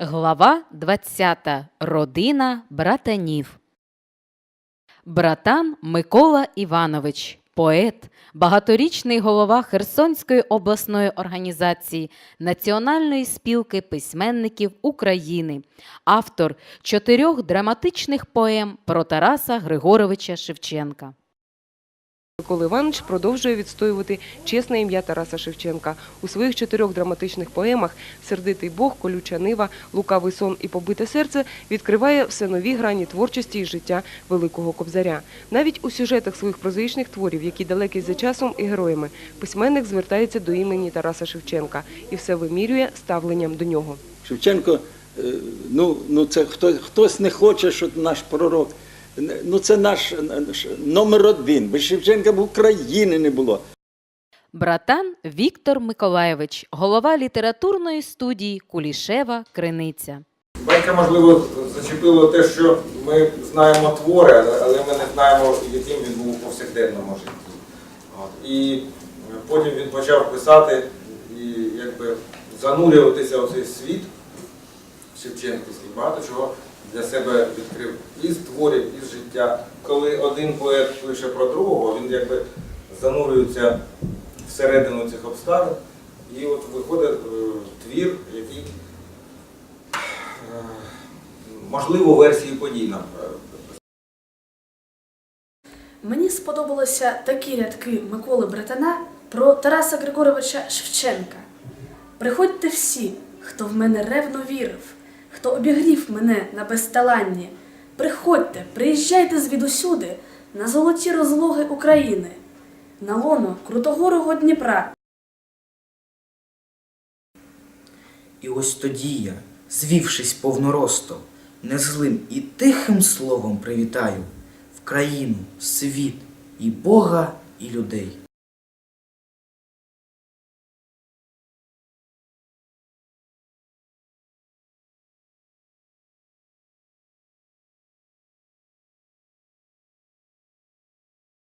Глава 20. Родина братанів. Братан Микола Іванович, поет, багаторічний голова Херсонської обласної організації Національної спілки письменників України, автор чотирьох драматичних поем про Тараса Григоровича Шевченка. Микола Іванович продовжує відстоювати чесне ім'я Тараса Шевченка. У своїх чотирьох драматичних поемах Сердитий Бог, Колюча нива, Лукавий сон і Побите серце відкриває все нові грані творчості і життя великого кобзаря. Навіть у сюжетах своїх прозаїчних творів, які далекі за часом і героями, письменник звертається до імені Тараса Шевченка і все вимірює ставленням до нього. Шевченко, е, ну, ну це хто, хтось не хоче, щоб наш пророк. Ну це наш е, наш номер один. Без Шевченка б України не було. Братан Віктор Миколаєвич, голова літературної студії Кулішева Криниця. Батька, можливо, зачепило те, що ми знаємо твори, але- але ми не знаємо, яким він був у повсякденному житті. От. І потім він почав писати і якби занурюватися у цей світ Шевченківський, багато чого для себе відкрив із творів, із життя. Коли один поет пише про другого, він якби занурюється всередину цих обставин, і от виходить е, твір, який Е, можливо, версії подій нам. е, Мені сподобалися такі рядки Миколи Братана про Тараса Григоровича Шевченка. Приходьте всі, хто в мене ревно вірив, хто обігрів мене на безталанні. Приходьте, приїжджайте звідусюди на золоті розлоги України, на лоно крутогорого Дніпра. І ось тоді я, звівшись повноростом, незлим і тихим словом привітаю в країну, світ і Бога, і людей.